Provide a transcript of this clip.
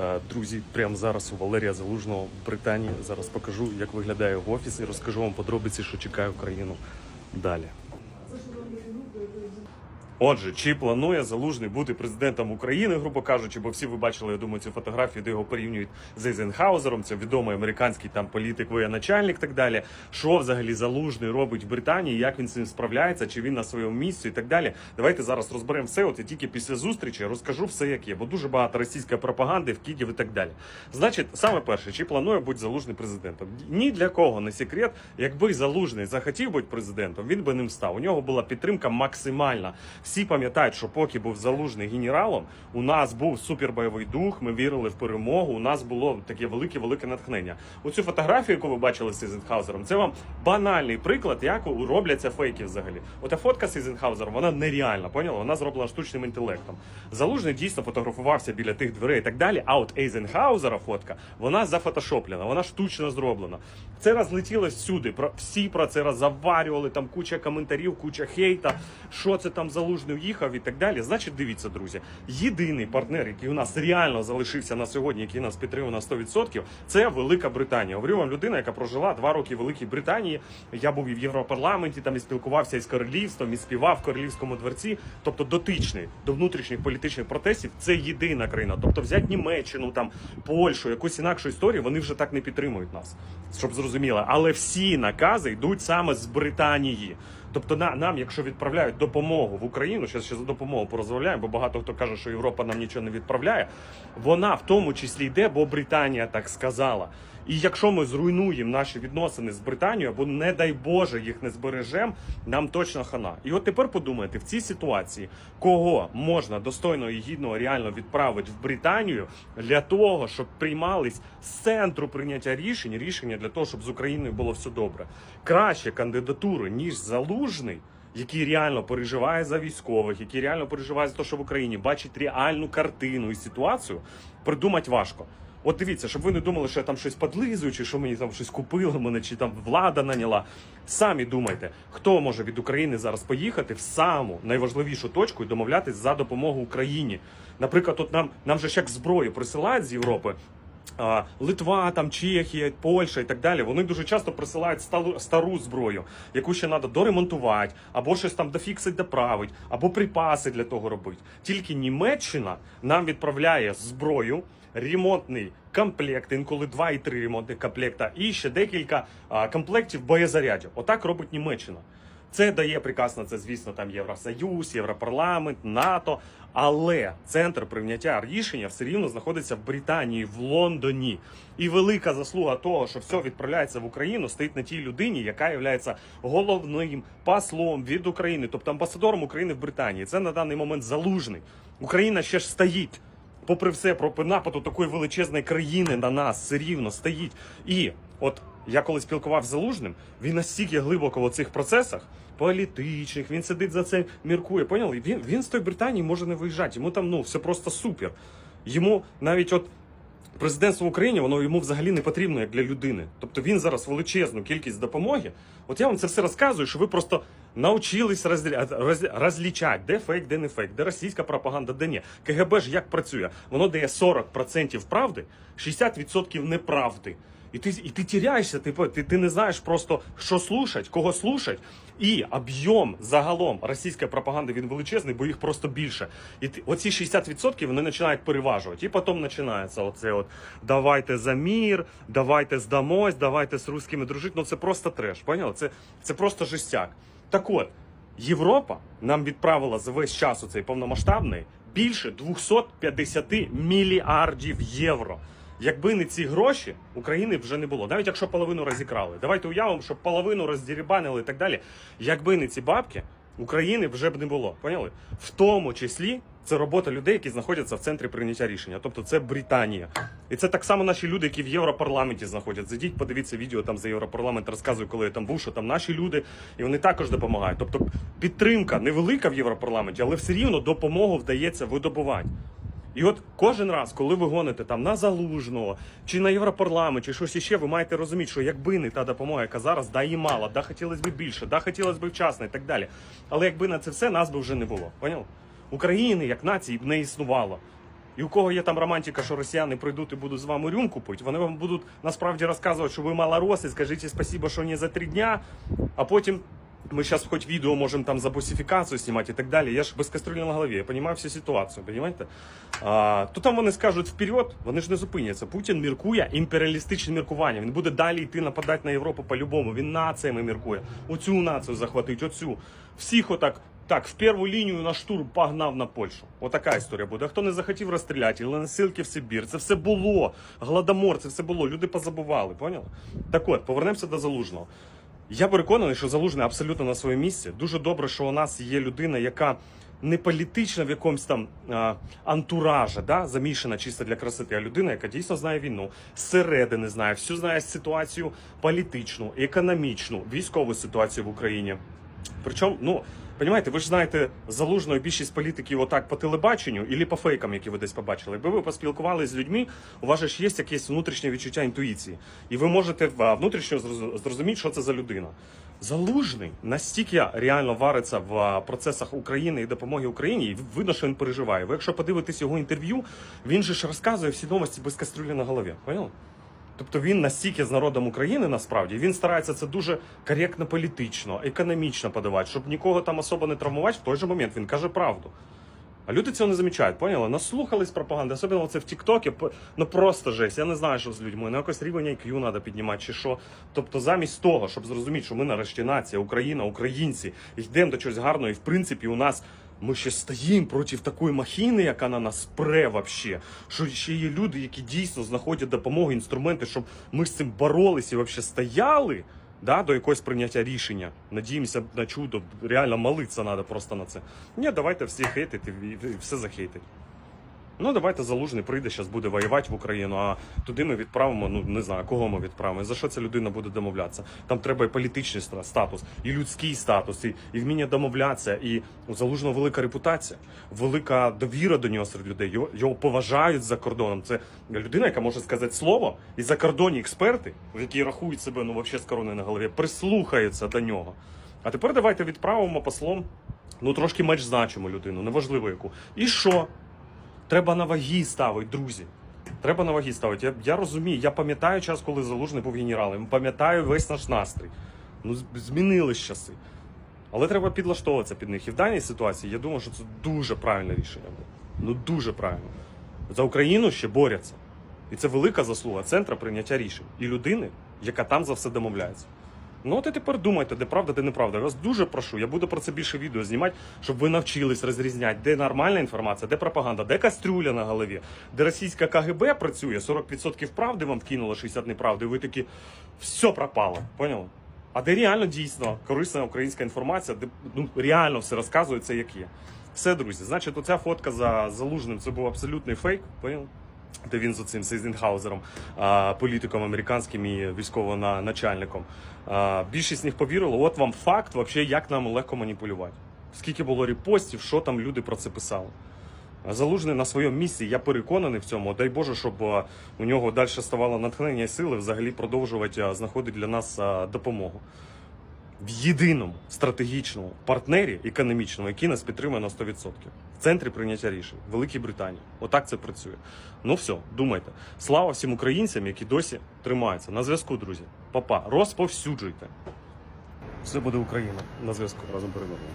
Е, Друзі, прямо зараз у Валерія Залужного в Британії. Зараз покажу, як виглядає його офіс, і розкажу вам подробиці, що чекає Україну далі. Отже, чи планує Залужний бути президентом України, грубо кажучи, бо всі ви бачили, я думаю, цю фотографію, де його порівнюють з Ейзенхаузером, це відомий американський там політик, воєначальник, так далі. Що взагалі Залужний робить в Британії, як він з цим справляється, чи він на своєму місці і так далі. Давайте зараз розберемо все. От і тільки після зустрічі розкажу все, як є, бо дуже багато російської пропаганди, вкидів і так далі. Значить, саме перше, чи планує бути залужний президентом? Ні для кого не секрет. Якби залужний захотів бути президентом, він би ним став. У нього була підтримка максимальна. Всі пам'ятають, що поки був залужний генералом, у нас був супербойовий дух. Ми вірили в перемогу. У нас було таке велике велике натхнення. Оцю фотографію, яку ви бачили з Ейзенхаузером, це вам банальний приклад, як робляться фейки взагалі. Ота фотка з Ейзенхаузером, вона нереальна, поняла? Вона зроблена штучним інтелектом. Залужний дійсно фотографувався біля тих дверей і так далі. А от Ейзенхаузера фотка, вона зафотошоплена, вона штучно зроблена. Це розлетілось всюди. Про всі про це роззаварювали. Там куча коментарів, куча хейта. Що це там залужний їхав і так далі. Значить, дивіться, друзі. Єдиний партнер, який у нас реально залишився на сьогодні, який нас підтримує на 100%, це Велика Британія. Говорю вам людина, яка прожила два роки в Великій Британії. Я був і в Європарламенті, там і спілкувався із королівством, і співав в королівському дворці. Тобто дотичний до внутрішніх політичних протестів. Це єдина країна. Тобто, взяти Німеччину, там Польщу, якусь інакшу історію, вони вже так не підтримують нас, щоб зрозуміло. Але всі накази йдуть саме з Британії. Тобто на, нам, якщо відправляють допомогу в Україну, зараз ще за допомогу порозмовляємо, бо багато хто каже, що Європа нам нічого не відправляє. Вона в тому числі йде, бо Британія так сказала. І якщо ми зруйнуємо наші відносини з Британією, або не дай Боже їх не збережемо, нам точно хана. І от тепер подумайте, в цій ситуації кого можна достойно і гідно реально відправити в Британію для того, щоб приймались з центру прийняття рішень, рішення для того, щоб з Україною було все добре. Краще кандидатури, ніж залужний. Який реально переживає за військових, який реально переживає за те, що в Україні бачить реальну картину і ситуацію, придумати важко. От дивіться, щоб ви не думали, що я там щось подлизую, чи що мені там щось купили мене, чи там влада наняла. Самі думайте, хто може від України зараз поїхати в саму найважливішу точку і домовлятись за допомогу Україні. Наприклад, от нам нам же ж як зброю присилають з Європи. Литва, там Чехія, Польща і так далі. Вони дуже часто присилають сталу- стару зброю, яку ще треба доремонтувати, або щось там дофіксить, доправить, або припаси для того робити. Тільки Німеччина нам відправляє зброю, ремонтний комплект, інколи два і три ремонтних комплекта, і ще декілька комплектів боєзарядів. Отак робить Німеччина. Це дає приказ на це, звісно, там Євросоюз, Європарламент, НАТО. Але центр прийняття рішення все рівно знаходиться в Британії, в Лондоні. І велика заслуга того, що все відправляється в Україну, стоїть на тій людині, яка є головним послом від України, тобто амбасадором України в Британії. Це на даний момент залужний. Україна ще ж стоїть. Попри все, про нападу такої величезної країни на нас все рівно стоїть. І от я коли спілкувався з залужним, він настільки глибоко в цих процесах політичних, він сидить за це, міркує. Поняли? Він, він з тої Британії може не виїжджати. Йому там ну все просто супер. Йому навіть от. Президентство в Україні воно йому взагалі не потрібно як для людини. Тобто він зараз величезну кількість допомоги. От я вам це все розказую, що ви просто навчились розлі... розлічати, де фейк, де не фейк, де російська пропаганда, де ні. КГБ ж як працює? Воно дає 40% правди, 60% неправди. І ти, і ти тіряєшся, типу, ти, ти не знаєш просто, що слушать, кого слушать. І об'єм загалом російської пропаганди він величезний, бо їх просто більше. І ти, оці 60% вони починають переважувати. І потім починається оце от давайте за мір, давайте здамось, давайте з русскими дружити. Ну це просто треш. Поняли? Це, це просто жестяк. Так от, Європа нам відправила за весь час у цей повномасштабний більше 250 мільярдів євро. Якби не ці гроші, України вже не було. Навіть якщо половину розікрали. Давайте уявимо, що половину роздірібанили і так далі. Якби не ці бабки, України вже б не було. Поняли? В тому числі це робота людей, які знаходяться в центрі прийняття рішення. Тобто це Британія. І це так само наші люди, які в Європарламенті знаходяться. Зайдіть, подивіться відео там за Європарламент, розказую, коли я там був, що там наші люди, і вони також допомагають. Тобто підтримка невелика в Європарламенті, але все рівно допомогу вдається видобувати. І от кожен раз, коли ви гоните там на залужного чи на Європарламент, чи щось іще, ви маєте розуміти, що якби не та допомога, яка зараз да і мало, да хотілося б більше, да хотілося б вчасно і так далі. Але якби на це все нас би вже не було. Поняв? України як нації б не існувало. І у кого є там романтика, що росіяни прийдуть і будуть з вами рюмку пити, вони вам будуть насправді розказувати, що ви малороси, скажіть спасибо, що не за три дня, а потім ми зараз хоч відео можемо там за босифікацію знімати і так далі. Я ж без кастрюлі на голові, я розумію всю ситуацію, розумієте? А, то там вони скажуть вперед, вони ж не зупиняться. Путін міркує імперіалістичне міркування. Він буде далі йти нападати на Європу по-любому. Він націями міркує. Оцю націю захватить, оцю. Всіх отак. Так, в першу лінію на штурм погнав на Польщу. Отака історія буде. Хто не захотів розстріляти, насилки в Сибір, це все було. Гладомор, це все було. Люди позабували, поняли? Так от, повернемося до залужного. Я переконаний, що залужний абсолютно на своєму місці. Дуже добре, що у нас є людина, яка не політична в якомусь там а, антуражі, да, замішана чисто для красоти, а людина, яка дійсно знає війну, зсередини знає, всю знає ситуацію політичну, економічну, військову ситуацію в Україні. Причому, ну, Понимаєте, ви ж знаєте залужною більшість політиків отак по телебаченню і по фейкам, які ви десь побачили. Якби ви поспілкувалися з людьми, у вас ж є якесь внутрішнє відчуття інтуїції, і ви можете внутрішньо зроз- зрозуміти, що це за людина. Залужний настільки реально вариться в процесах України і допомоги Україні, і видно, що він переживає. Ви якщо подивитесь його інтерв'ю, він же ж розказує всі новості без кастрюлі на голові. Поняли? Тобто він настільки з народом України насправді він старається це дуже коректно політично, економічно подавати, щоб нікого там особо не травмувати. В той же момент він каже правду. А люди цього не замічають, поняли? Наслухались пропаганди, особливо це в Тіктокі. Ну просто жесть. Я не знаю, що з людьми. На якось рівень IQ треба піднімати, чи що. Тобто, замість того, щоб зрозуміти, що ми нарешті нація, Україна, українці, йдемо до чогось гарного, і в принципі у нас. Ми ще стоїмо проти такої махіни, яка на нас пре вообще. Що ще є люди, які дійсно знаходять допомогу, інструменти, щоб ми з цим боролися і вообще стояли да, до якогось прийняття рішення. Надіємося на чудо. Реально молитися треба просто на це. Ні, давайте всі хейтити і все захейтить. Ну, давайте залужний прийде, зараз буде воювати в Україну, а туди ми відправимо, ну не знаю, кого ми відправимо. За що ця людина буде домовлятися? Там треба і політичний статус, і людський статус, і, і вміння домовлятися. І у залужного велика репутація, велика довіра до нього серед людей. Його, його поважають за кордоном. Це людина, яка може сказати слово, і закордонні експерти, які рахують себе ну взагалі з короною на голові, прислухаються до нього. А тепер давайте відправимо послом. Ну, трошки менш значиму людину, неважливо яку. І що? Треба на ваги ставити, друзі. Треба на ваги ставити. Я, я розумію, я пам'ятаю час, коли залужний був генералом. Пам'ятаю весь наш настрій. Ну, змінились часи. Але треба підлаштовуватися під них. І в даній ситуації я думаю, що це дуже правильне рішення було. Ну дуже правильно. За Україну ще борються. І це велика заслуга центра прийняття рішень і людини, яка там за все домовляється. Ну, от і тепер думайте, де правда, де неправда. Я вас дуже прошу. Я буду про це більше відео знімати, щоб ви навчились розрізняти, де нормальна інформація, де пропаганда, де кастрюля на голові, де російська КГБ працює, 40% правди вам вкинуло, 60% неправди, і ви такі все пропало. Поняли? А де реально дійсно корисна українська інформація, де ну, реально все розказується, як є. Все, друзі. Значить, оця фотка за залужним це був абсолютний фейк. Поняли? Де він з оцим Сейзенхаузером, політиком американським і військово-начальником. Більшість з них повірило, от вам факт, вообще, як нам легко маніпулювати. Скільки було репостів, що там люди про це писали. Залужний на своєму місці, я переконаний в цьому. Дай Боже, щоб у нього далі ставало натхнення і сили взагалі продовжувати знаходити для нас допомогу. В єдиному стратегічному партнері економічному, який нас підтримує на 100%. В центрі прийняття рішень Великій Британії. Отак це працює. Ну все, думайте. Слава всім українцям, які досі тримаються. На зв'язку, друзі. Папа, розповсюджуйте. Все буде Україна. На зв'язку разом переможемо.